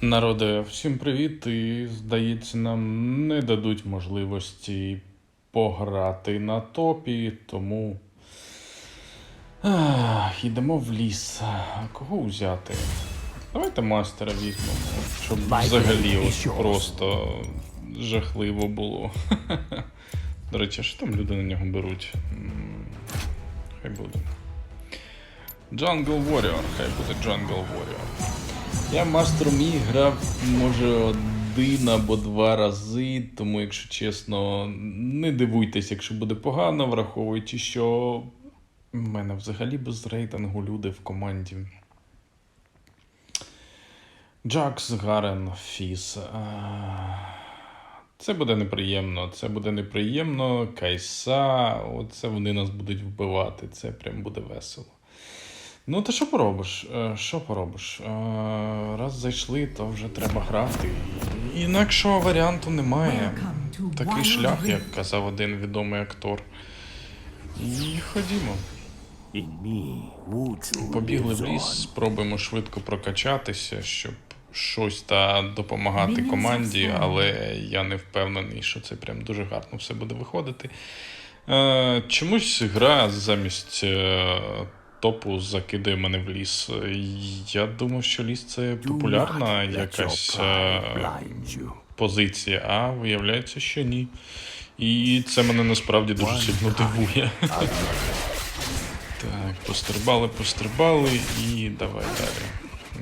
Народе, всім привіт! І здається, нам не дадуть можливості пограти на топі, тому Ах, йдемо в ліс. Кого взяти? Давайте мастера візьмемо, щоб взагалі от просто жахливо було. До речі, що там люди на нього беруть? Хай буде. Jungle Warrior, хай буде Jungle Warrior. Я мастером грав, може, один або два рази, тому, якщо чесно, не дивуйтесь, якщо буде погано, враховуючи, що в мене взагалі без рейтингу люди в команді. Джакс, Гарен, Фіс. Це буде неприємно. Це буде неприємно. Кайса. Оце вони нас будуть вбивати. Це прям буде весело. Ну, то що поробиш? Е, Що поробиш? Е, Раз зайшли, то вже треба грати. Інакшого варіанту немає. Такий шлях, як казав один відомий актор. І ходімо. Побігли в ліс, спробуємо швидко прокачатися, щоб щось та допомагати команді, але я не впевнений, що це прям дуже гарно все буде виходити. Е, чомусь гра замість топу закидає мене в ліс. Я думав, що ліс це популярна якась е, позиція, а виявляється, що ні. І це мене насправді дуже сильно дивує. Так, пострибали, пострибали і давай далі.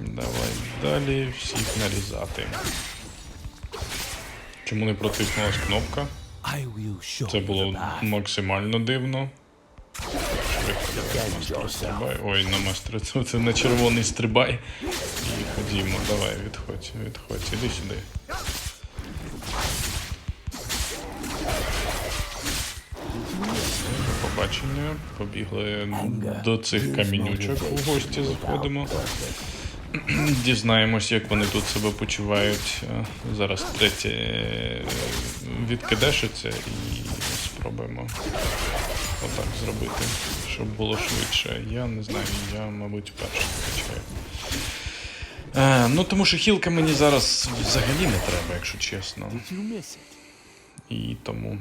Давай далі всіх нарізати. Чому не протиснулась кнопка? Це було максимально дивно. Мастер, стрибай. Ой, на мастер, це, на червоний стрибай. І ходімо, давай, відходь, відходь, іди сюди. Побачення, побігли до цих камінючок у гості заходимо. Дізнаємось, як вони тут себе почувають. Зараз третє відкидешиться і спробуємо отак зробити, щоб було швидше. Я не знаю, я, мабуть, перший качаю. Е, ну, тому що хілка мені зараз взагалі не треба, якщо чесно. І тому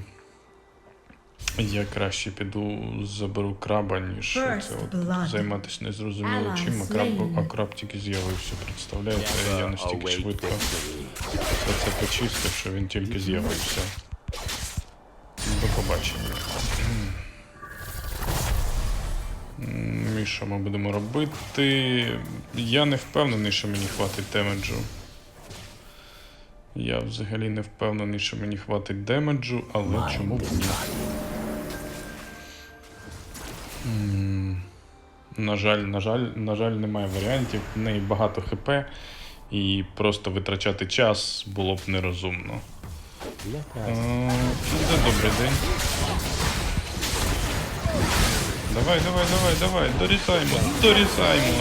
я краще піду заберу краба, ніж First це от займатися незрозуміло чим. А краб, а краб тільки з'явився, представляєте? Я настільки швидко все це почистив, що він тільки з'явився. До побачення. І що ми будемо робити? Я не впевнений, що мені хватить демеджу. Я взагалі не впевнений, що мені хватить демеджу, але чому б ні? На жаль, на жаль, на жаль, немає варіантів. В неї багато ХП, і просто витрачати час було б нерозумно. Е, добрий день. Давай, давай, давай, давай, дорізаємо, дорізаємо.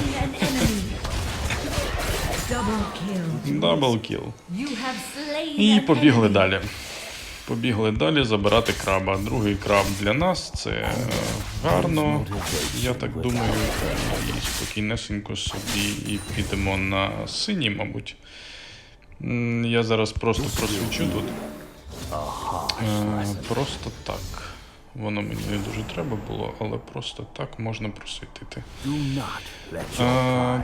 Дабл кіл. І побігли далі. Побігли далі забирати краба. Другий краб для нас це гарно. Я так думаю, і спокійнесенько собі і підемо на синій, мабуть. Я зараз просто просвічу тут. Е, Просто так. Воно мені не дуже треба було, але просто так можна просвітити. А,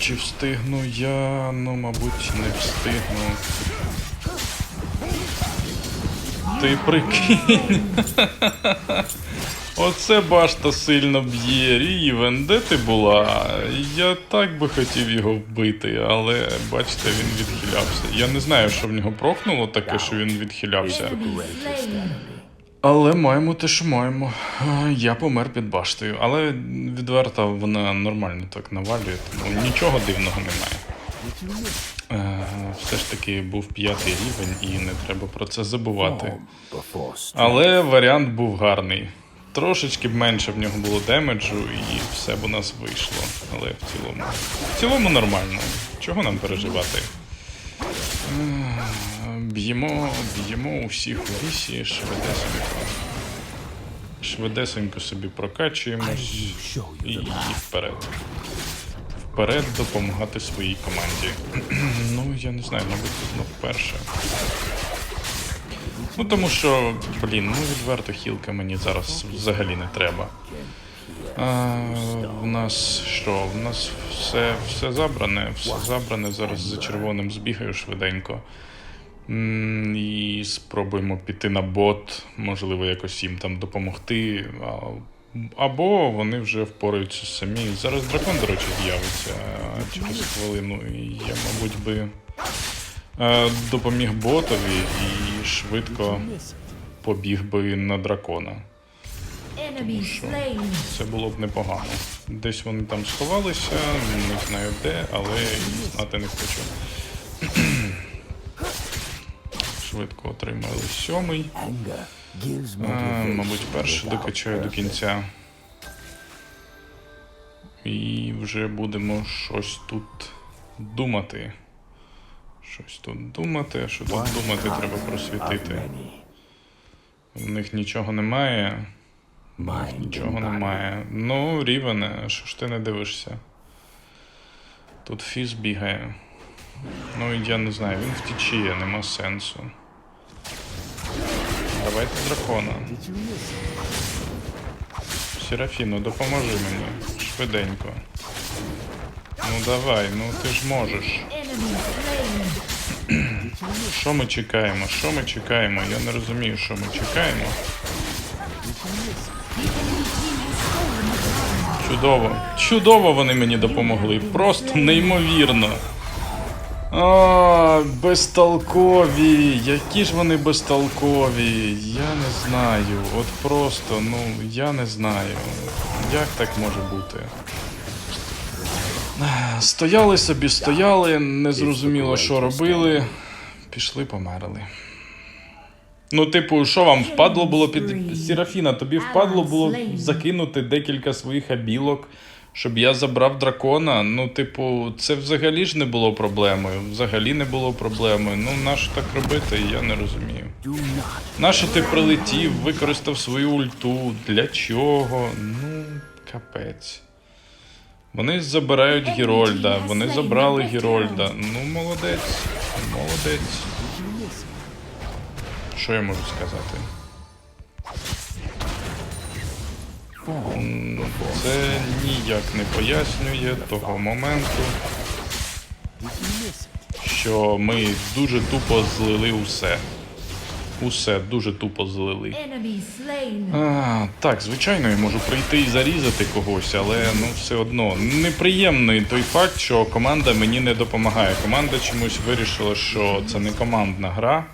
чи встигну я? Ну, мабуть, не встигну. Ти прикинь. Оце башта сильно б'є. Рівен, де ти була? Я так би хотів його вбити, але бачите, він відхилявся. Я не знаю, що в нього прохнуло таке, що він відхилявся. Але маємо те, що маємо. Е, Я помер під баштою, але відверто вона нормально так навалює, тому нічого дивного немає. Е, Все ж таки був п'ятий рівень і не треба про це забувати. Але варіант був гарний. Трошечки б менше в нього було демеджу, і все б у нас вийшло. Але в цілому. В цілому нормально. Чого нам переживати? Б'ємо, б'ємо усіх у лісі, швидесенько. Швидесенько собі прокачуємось і, вперед. вперед допомагати своїй команді. ну, я не знаю, мабуть, це знов вперше. Ну тому що, блін, ну відверто хілка мені зараз взагалі не треба. А, в нас що? В нас все, все забране, все забране. Зараз за червоним збігаю швиденько. І спробуємо піти на бот, можливо, якось їм там допомогти. Або вони вже впораються самі. Зараз дракон, до речі, з'явиться через хвилину. І я, мабуть, би е, допоміг ботові і швидко побіг би на дракона. Enemy slain. Це було б непогано. Десь вони там сховалися, не знаю де, але знати не хочу. Швидко отримали сьомий. А, мабуть, перший докачаю до кінця. І вже будемо щось тут думати. Щось тут думати, а що тут думати, треба просвітити. У них нічого немає. Нічого немає. Ну, рівене, що ж ти не дивишся? Тут фіз бігає. Ну, я не знаю, він втічіє, нема сенсу. Давайте дракона. Серафіно, допоможи мені. Швиденько. Ну давай, ну ти ж можеш. Що ми чекаємо? Що ми чекаємо? Я не розумію, що ми чекаємо. Чудово. Чудово вони мені допомогли. Просто неймовірно. А, безтолкові. Які ж вони безтолкові. Я не знаю. От просто, ну, я не знаю. Як так може бути? Стояли собі, стояли, не зрозуміло, що робили. Пішли, померли. Ну, типу, що вам впадло було під. Серафіна, тобі впадло було закинути декілька своїх абілок, щоб я забрав дракона. Ну, типу, це взагалі ж не було проблемою. Взагалі не було проблемою. Ну, нащо так робити, я не розумію. Нащо ти прилетів, використав свою ульту? Для чого? Ну, капець. Вони забирають Герольда, вони забрали Герольда. Ну, молодець, молодець. Що я можу сказати? Це ніяк не пояснює того моменту, що ми дуже тупо злили усе. Усе дуже тупо злили. А, так, звичайно, я можу прийти і зарізати когось, але ну все одно неприємний той факт, що команда мені не допомагає. Команда чомусь вирішила, що це не командна гра,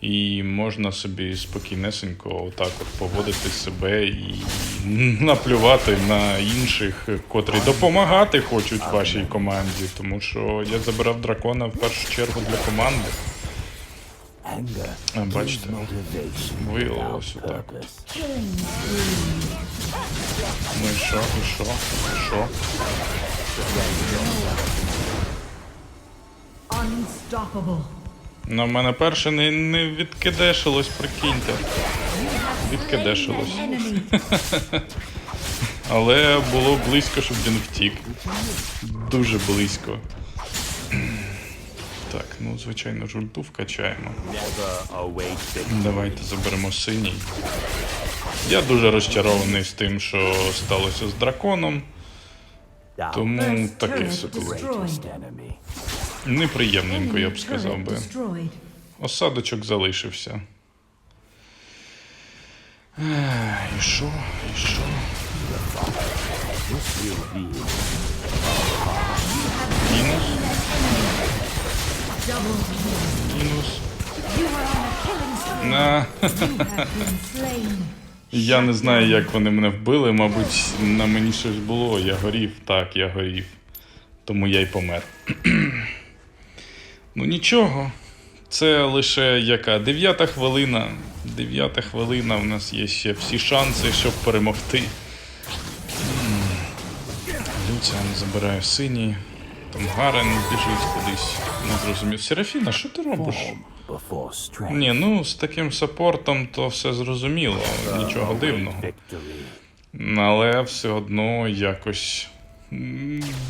і можна собі спокійнесенько отак от поводити себе і наплювати на інших, котрі допомагати хочуть вашій команді. Тому що я забирав дракона в першу чергу для команди. А, бачите, виявилось отак. от. Ну і що, і що, і що? Unstoppable. В мене перше не, не відкидешилось, прикиньте. Відкидешилось. Але було близько, щоб він втік. Дуже близько. Так, ну звичайно ж ульту вкачаємо. Давайте заберемо синій. Я дуже розчарований з тим, що сталося з драконом. Тому таке turret собі. Неприємненько, я б сказав би. Осадочок залишився. І що? І що? Мінус, мінус. На. Я не знаю, як вони мене вбили. Мабуть, на мені щось було. Я горів. Так, я горів. Тому я й помер. Ну нічого. Це лише яка? Дев'ята хвилина. Дев'ята хвилина. У нас є ще всі шанси, щоб перемогти. Люціан забирає синій. Там Гарен біжить кудись. Не зрозумів. Серафіна, що ти робиш? Ні, ну з таким саппортом то все зрозуміло, нічого дивного. Але все одно якось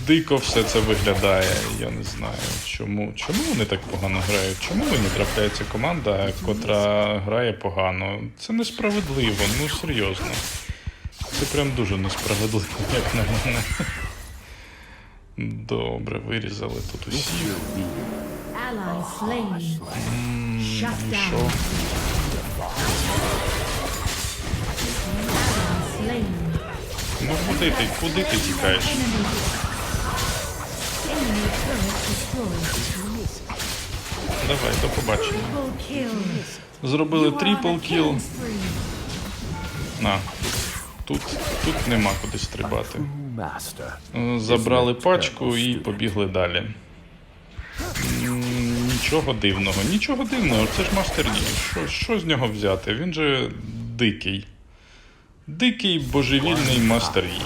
Дико все це виглядає. Я не знаю, чому. Чому вони так погано грають? Чому мені трапляється команда, котра грає погано? Це несправедливо, ну серйозно. Це прям дуже несправедливо, як на мене. Добре, вирізали тут усіх. Ally slain. Shut І down. що? Ну куди ти? Куди ти тікаєш? Давай, до побачення. Зробили трипл кіл. На. Тут, тут нема куди стрибати. Забрали пачку і побігли далі. Нічого дивного, нічого дивного, це ж мастер Yi. Що, що з нього взяти? Він же дикий. Дикий божевільний мастер Yi.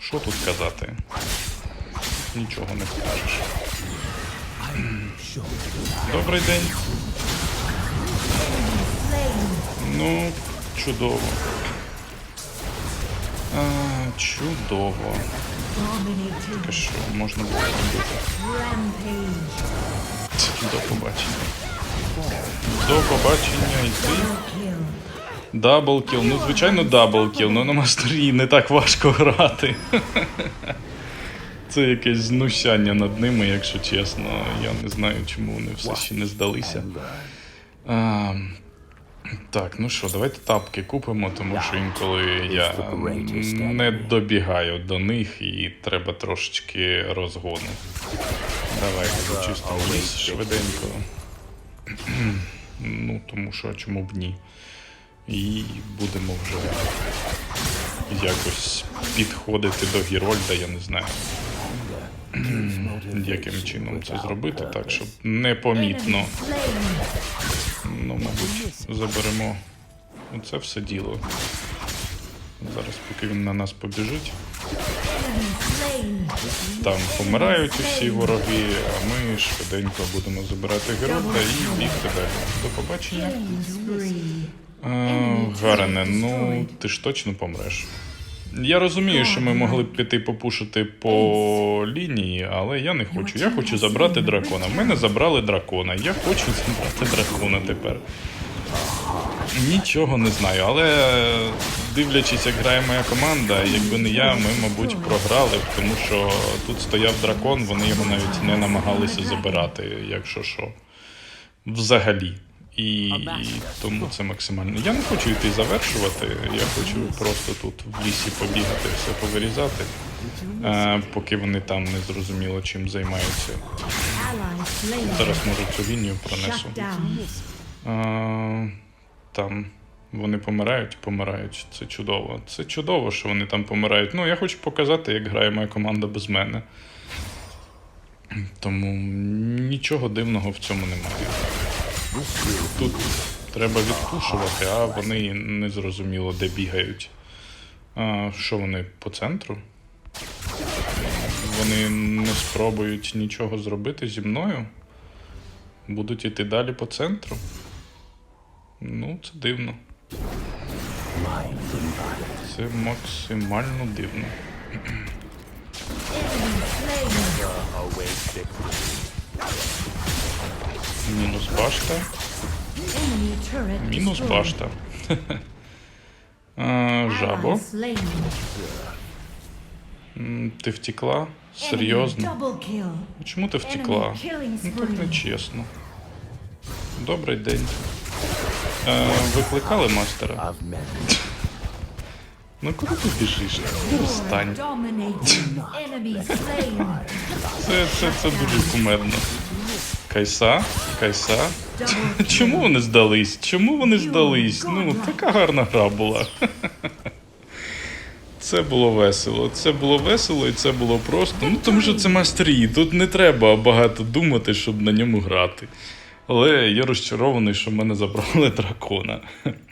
Що тут казати? Нічого не скажеш. Добрий день. Ну, чудово. А, чудово. Dominating. Та Що можна було робити? До побачення. До побачення і ти. Kill. Даблкіл. Ну, звичайно, даблкіл, але на мастері не так важко грати. Це якесь знущання над ними, якщо чесно. Я не знаю, чому вони все ще не здалися. А, так, ну що, давайте тапки купимо, тому що інколи я не добігаю до них і треба трошечки розгону. Давайте зачистимо швиденько. ну, тому що чому б ні. І будемо вже якось підходити до Гірольда, я не знаю. Яким чином це зробити, так, щоб непомітно. Ну, мабуть, заберемо оце все діло. Зараз, поки він на нас побіжить. Там помирають усі вороги, а ми швиденько будемо забирати Герольда і бігти далі. До побачення. Е, Гарене, ну ти ж точно помреш. Я розумію, що ми могли б піти попушити по лінії, але я не хочу. Я хочу забрати дракона. В мене забрали дракона. Я хочу забрати дракона тепер. Нічого не знаю, але дивлячись, як грає моя команда, якби не я, ми, мабуть, програли, б, тому що тут стояв дракон, вони його навіть не намагалися забирати, якщо що. Взагалі. І, тому це максимально. Я не хочу йти завершувати, я хочу просто тут в лісі побігати, все повирізати, е, поки вони там не зрозуміло чим займаються. Зараз може цю лінію пронесу. Shut там вони помирають, помирають. Це чудово. Це чудово, що вони там помирають. Ну, я хочу показати, як грає моя команда без мене. Тому нічого дивного в цьому немає. Тут треба відпушувати, а вони не зрозуміло, де бігають. А, що вони по центру? Вони не спробують нічого зробити зі мною. Будуть іти далі по центру. Ну, це дивно. Це максимально дивно. Мінус башта. Мінус башта. Жабо. Ти втекла? Серйозно? Чому ти втекла? Ну так не чесно. Добрий день. Е, викликали мастера? Ну куди ти біжиш? Встань. Це, це, це дуже кумедно. Кайса? Кайса? Чому вони здались? Чому вони здались? Ну, така гарна гра була. Це було весело. Це було весело і це було просто. Ну тому що це мастерії. Тут не треба багато думати, щоб на ньому грати. Але я розчарований, що мене забрали дракона.